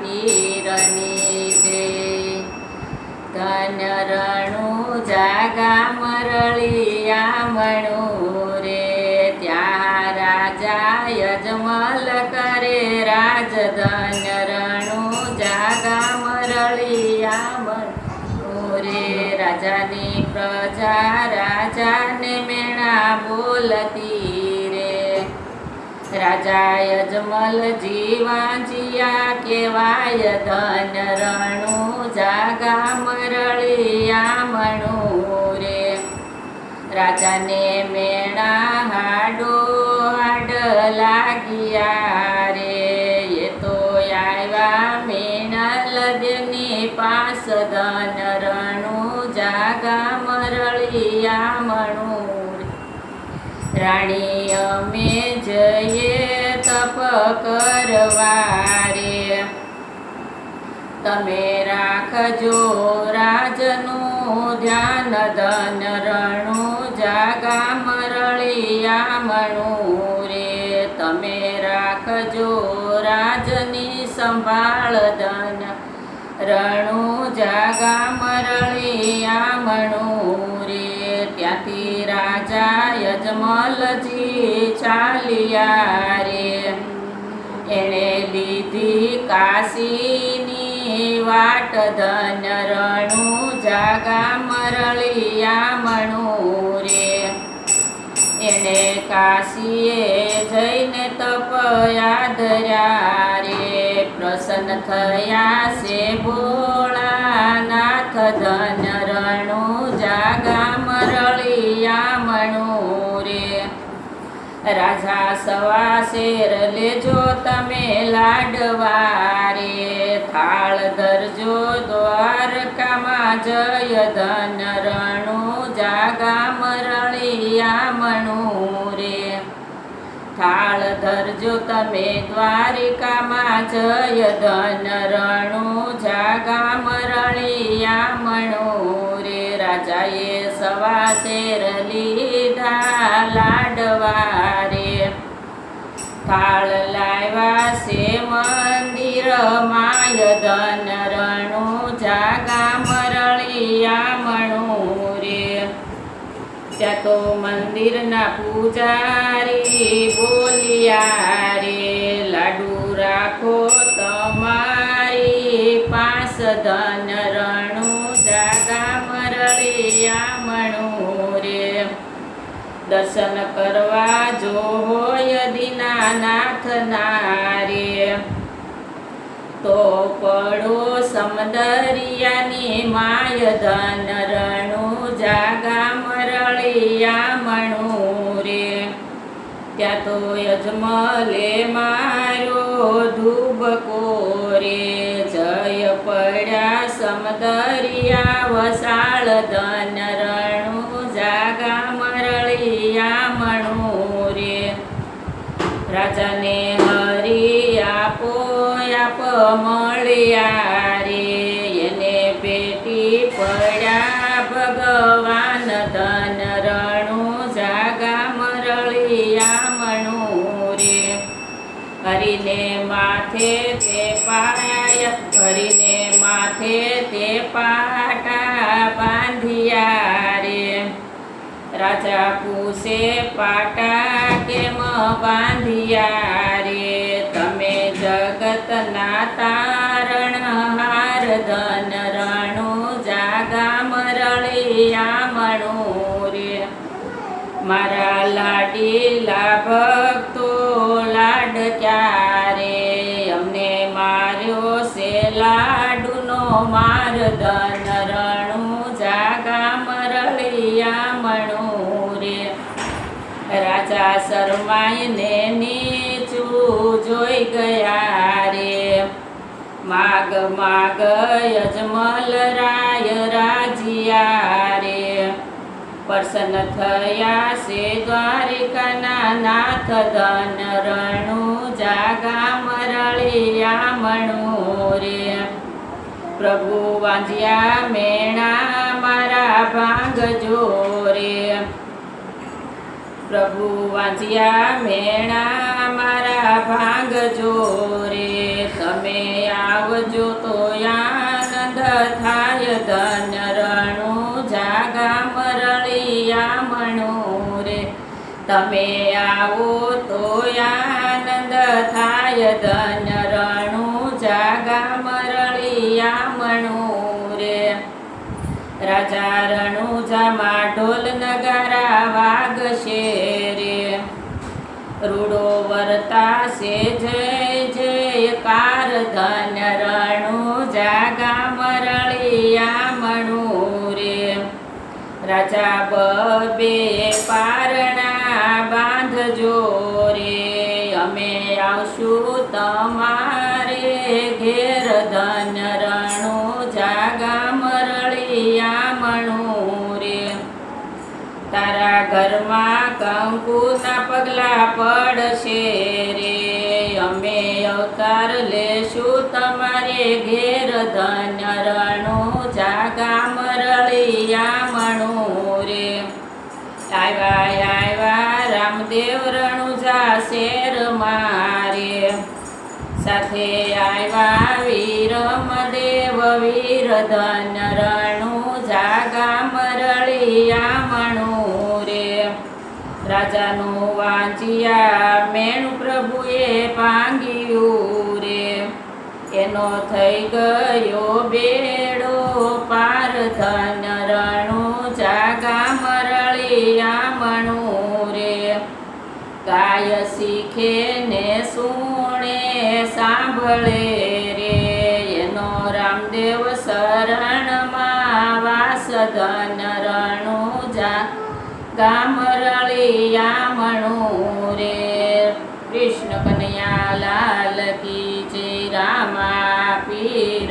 પીરની છે ધન્ય રણું જાગા મરળિયા મણું રે, ત્યાં રાજા યજમલ કરે રાજ ધન્ય રણું જાગા મરળિયા મણું રે. રાજાની પ્રજા રાજાને મેણા બોલતી રાજા યજમલ જીવા જીયા કેવાય ધન રણું, જાગા મરળિયા મણું રે રાજાને મેણા હાડો હાડ લાગ્યા રે. એ તો આવ્યા મેણા લદની પાસ ધન રણું, જાગા મરળિયા મણું રાણી અમે કરવા રે તમે રાખજો રાજનું ધ્યાન, ધન રણું, જાગા મરળિયા મણું રે. તમે રાખજો રાજની સંભાળ, ધન રણું, જાગા મરળિયા મણું રે. ત્યાંથી રાજા યજમલજી ચાલ્યા રે. એણે લીધી કાશીની વાટ ધન રણું જાગા મરળિયા મણું રે. એણે કાશીએ જઈને તપયા ધર્યા રે. પ્રસન્ન થયા છે ભોળાનાથ ધન રાજા સવા શેર લેજો તમે લાડવારે. થાળ ધરજો દ્વારકામાં જય ધન રણું, જાગા મરળિયા મણું રે થાળ ધરજો તમે દ્વારિકામાં જય ધન રણું, જાગા મરળિયા મણું રાજાએ સવા શેર લીધા લાડવા રે થાળ લાવ્યા છે મંદિર માય ધન રણું જાગા મરળિયા મણું રે ત્યાં તો મંદિરના પૂજારી બોલિયા રે, લાડુ રાખો તમારી પાસ ધન મરળિયા રે દર્શન કરવા જો હોય દિનાનાથ નારે તો પડો સમદરિયાની માય ધન રણું જાગા મરળિયા મણું રે ત્યાં તો યજમલે મારો ધૂબકો રે વસાળ ધન રણું જાગા મરળિયા મણું રે. રાજાને હરી આપો, આપ મળ્યા રે. એને પેટી પડ્યા ભગવાન ધન રણું જાગા મરળિયા મણું રે. હરીને માથે તે પાય માથે તે પાટા બાંધિયા રે. રાજા પૂછે, પાટા કેમ બાંધિયા રે? તમે જગતના તારણહાર ધન રણું જાગા મરળિયા મણું રે. મારા લાડીલા ભક્તો, લાડ ક્યારે લાડુનો માર ધન રણું જાગા મરળિયા મણું રે રાજા શરમાઈને નીચું જોઈ ગયા રે. માગ માગ યજમલ રાય રાજિયા રે. પ્રસન્ન થયા છે દ્વારિકાના નાથ ધન રણું જાગા મરળિયા મણું રે પ્રભુ વાંજ્યા મેણા મારા ભાંગજો રે પ્રભુ વાંચ્યા મેણા મારા ભાંગજો રે તમે આવજો તો આનંદ થાય ધન્ય રણું જાગા મરળિયા મણો રે તમે આવો તો આનંદ થાય ધન્ય રણું જાગા મરળિયા રે રાજા રણુજામાં ઢોલ નગારા વાગશે રે. રૂડો વર્તાશે જય જયકાર ધન્ય રણુ જાગા મરળિયા મણું રે રાજા બબે પારણા બાંધજો રે. અમે આવશું તમારે ઘેર ધન્ય કંકુના પગલા પડશે રે. અમે અવતાર લેશું તમારે ઘેર ધન્ય રણું જાગા મરળિયા મણું રે. આવ્યા આવ્યા રામદેવ રણુજા શેર મારે. સાથે આવ્યા વીર મદેવ, વીર ધન્ય રણું જાગા મરળિયા મણું રાજાનું વાંચિયા મેણું પ્રભુએ ભાંગ્યું રે. એનો થઈ ગયો બેડો પાર ધન રણું જાગા મરળિયા મણું રે. ગાય શીખે ને સુણે સાંભળે રે. એનો રામદેવ શરણમાં વાસ ધન રણું જા ગામ રળિયા મણું રે. કૃષ્ણ કનૈયા લાલ કી જય રામા પીર